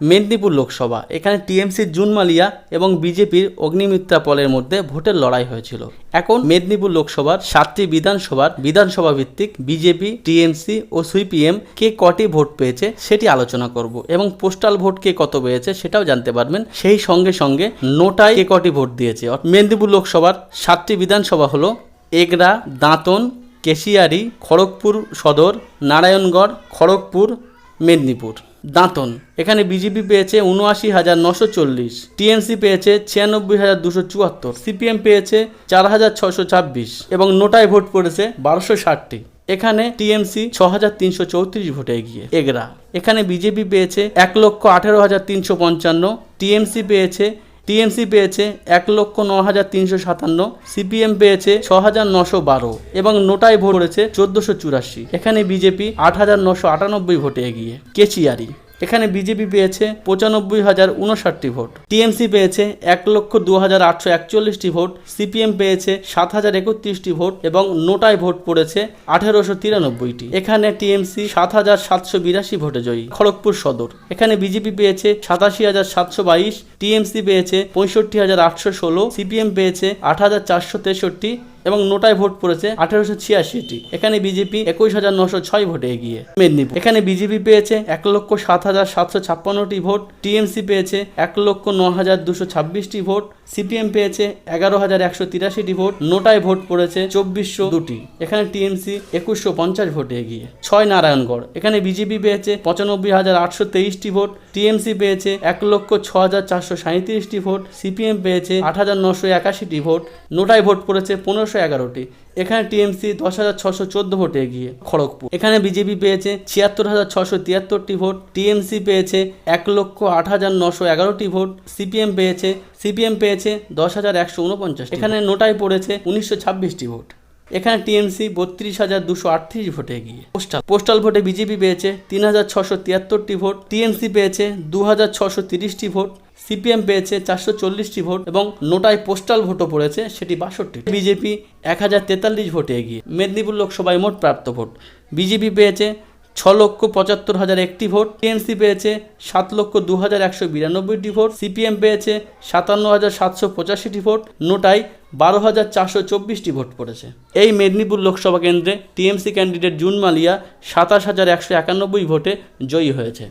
মেদিনীপুর লোকসভা। এখানে টিএমসির জুন মালিয়া এবং বিজেপির অগ্নিমিত্রা পলের মধ্যে ভোটের লড়াই হয়েছিল। এখন মেদিনীপুর লোকসভার সাতটি বিধানসভার বিধানসভা ভিত্তিক বিজেপি, টিএমসি ও সিপিএম কে কটি ভোট পেয়েছে সেটি আলোচনা করব এবং পোস্টাল ভোট কে কত পেয়েছে সেটাও জানতে পারবেন। সেই সঙ্গে সঙ্গে নোটায় কে কটি ভোট দিয়েছে। মেদিনীপুর লোকসভার সাতটি বিধানসভা হলো এগরা দাঁতন, কেশিয়ারি, খড়গপুর সদর, নারায়ণগড়, খড়গপুর, মেদিনীপুর। দাঁতন। এখানে বিজেপি পেয়েছে উনআশি হাজার নশো চল্লিশ, টিএমসি পেয়েছে ছিয়ানব্বই হাজার দুশো চুয়াত্তর, সিপিএম পেয়েছে চার হাজার ছশো ছাব্বিশ এবং নোটায় ভোট পড়েছে বারোশো ষাটটি। এখানে টিএমসি ছ হাজার তিনশো চৌত্রিশ ভোটে এগিয়ে। এগরা। এখানে বিজেপি পেয়েছে এক লক্ষ আঠেরো হাজার তিনশো পঞ্চান্ন, টিএমসি পেয়েছে টিএমসি পেয়েছে এক লক্ষ ন হাজার তিনশো সাতান্ন, সিপিএম পেয়েছে ছ হাজার নশো বারো এবং নোটায় ভোট পড়েছে চোদ্দশো চুরাশি। এখানে বিজেপি আট হাজার নশো আটানব্বই ভোটে এগিয়ে। কেচিয়ারি। এখানে বিজেপি পেয়েছে পঁচানব্বই হাজার উনষাটটি ভোট। টিএমসি পেয়েছে এক লক্ষ দু হাজার আটশো একচল্লিশটি ভোট। সিপিএম পেয়েছে সাত হাজার একত্রিশটি ভোট এবং নোটায় ভোট পড়েছে আঠেরোশো তিরানব্বইটি। এখানে টিএমসি সাত হাজার সাতশো বিরাশি ভোটে জয়ী। খড়গপুর সদর। এখানে বিজেপি পেয়েছে সাতাশি হাজার সাতশো বাইশ। টিএমসি পেয়েছে পঁয়ষট্টি হাজার আটশো ষোলো। সিপিএম পেয়েছে আট হাজার চারশো তেষট্টি। এবং নোটায় ভোট পড়েছে আঠেরোশো ছিয়াশিটি। এখানে বিজেপি একুশ হাজার নশো ছয় ভোটে এগিয়ে। মেদিনীপুর। এখানে বিজেপি পেয়েছে এক লক্ষ সাত হাজার সাতশো ছাপ্পান্নটি ভোট। টিএমসি পেয়েছে এক লক্ষ ন হাজার দুশো ছাব্বিশটি ভোট। সিপিএম পেয়েছে এগারো হাজার একশো তিরাশিটি ভোট। নোটায় ভোট পড়েছে চব্বিশশো দুটি। এখানে টিএমসি একুশশো পঞ্চাশ ভোটে এগিয়ে। ছয় নারায়ণগড়। এখানে বিজেপি পেয়েছে পঁচানব্বই হাজার আটশো তেইশটি ভোট। টিএমসি পেয়েছে এক লক্ষ ছ হাজার চারশো সাঁত্রিশটি ভোট। সিপিএম পেয়েছে আট হাজার নশো একাশিটি ভোট। নোটায় ভোট পড়েছে পনেরোশো এগারোটি। এখানে টিএমসি দশ হাজার ছশো চোদ্দ ভোটে এগিয়ে, খড়গপুর। এখানে বিজেপি পেয়েছে ছিয়াত্তর হাজার ছশো তিয়াত্তরটি ভোট, টিএমসি পেয়েছে এক লক্ষ আট হাজার নশো এগারোটি ভোট, সিপিএম পেয়েছে সিপিএম পেয়েছে দশ হাজার একশো উনপঞ্চাশ এখানে নোটায় পড়েছে উনিশশো ছাব্বিশটি ভোট। এখানে টিএমসি বত্রিশ হাজার দুশো আটত্রিশ ভোটে এগিয়ে। পোস্টাল। পোস্টাল ভোটে বিজেপি পেয়েছে তিন হাজার ছশো তিয়াত্তরটি ভোট, টিএমসি পেয়েছে দু হাজার ছশো তিরিশটি ভোট সিপিএম পেয়েছে চারশো চল্লিশটি ভোট এবং নোটায় পোস্টাল ভোটও পড়েছে, সেটি বাষট্টি। বিজেপি এক হাজার তেতাল্লিশ ভোটে এগিয়ে, মেদিনীপুর লোকসভায় মোট প্রাপ্ত ভোট। বিজেপি পেয়েছে ছ লক্ষ পঁচাত্তর হাজার একটি ভোট, টিএমসি পেয়েছে সাত লক্ষ দু হাজার একশো বিরানব্বইটি ভোট, সিপিএম পেয়েছে সাতান্ন হাজার সাতশো পঁচাশিটি ভোট, নোটায় বারো হাজার চারশো চব্বিশটি ভোট পড়েছে। এই মেদিনীপুর লোকসভা কেন্দ্রে টিএমসি ক্যান্ডিডেট জুন মালিয়া সাতাশ হাজার একশো একানব্বই ভোটে জয়ী হয়েছে।